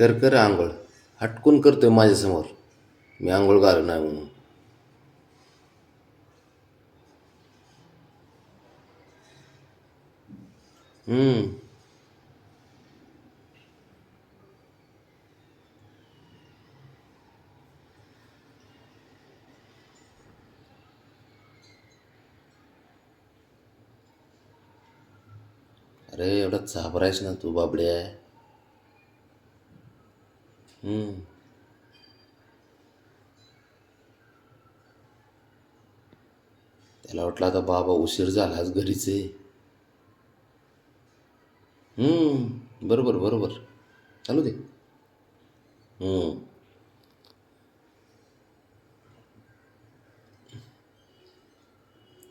तर कर आंघोळ. हटकून करतोय माझ्यासमोर. मी आंघोळ घालू नाही म्हणून. हम्म. अरे एवढा चाबरायस ना तू बाबड्या. त्याला वाटलं आता बाबा उशीर झाला आज घरीच आहे. बरोबर बरोबर. चालू दे.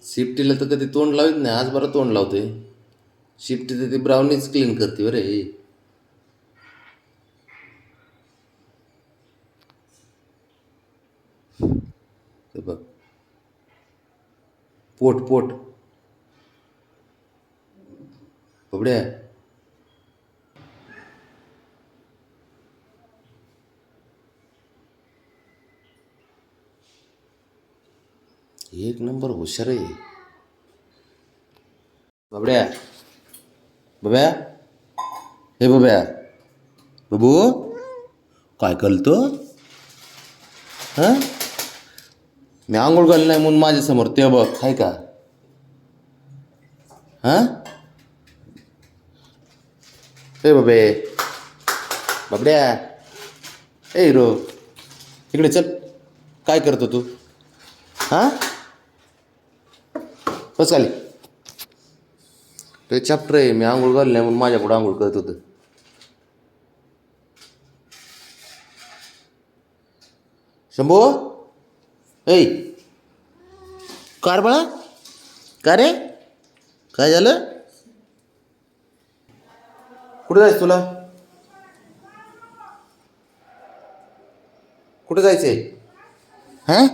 शिफ्टीला तर कधी तोंड लावित नाही. आज बरं तोंड लावते शिफ्टी तर ती ब्राउनीच क्लीन करते बरे ते बघ पोट पोट। बबड्या एक नंबर हुशार आहे बबड्या बब्या हे बब्या बबू। काय करतो? हाँ? मी आंघोळ घाल नाही म्हणून माझ्यासमोर ते बघ आहे का? हां? ए बबे ए हिरो इकडे चल. काय करतो तू? हां? बस खाली. ते चॅप्टर आहे मी आंघोळ घाल नाही म्हणून माझ्याकडं आंघोळ करत होतं. शंभू? ऐ कार बाळा का रे काय झालं कुठं जायचं तुला? कुठं जायचंय? हां?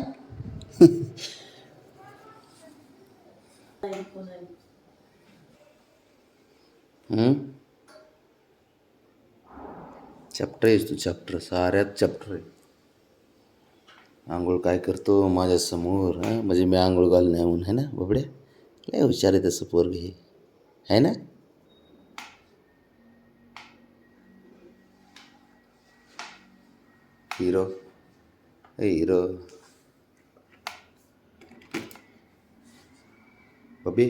चॅप्टर आहेस तू चॅप्टर साऱ्यात चॅप्टर आहे. आंघोळ काय करतो? माझ्यासमोर हां? म्हणजे मी आंघोळ घाल नाही म्हणून है ना बाबड्या लय हुशार आहे तसं पोरग हे. आहे ना? हिरो. ए हिरो. बबी.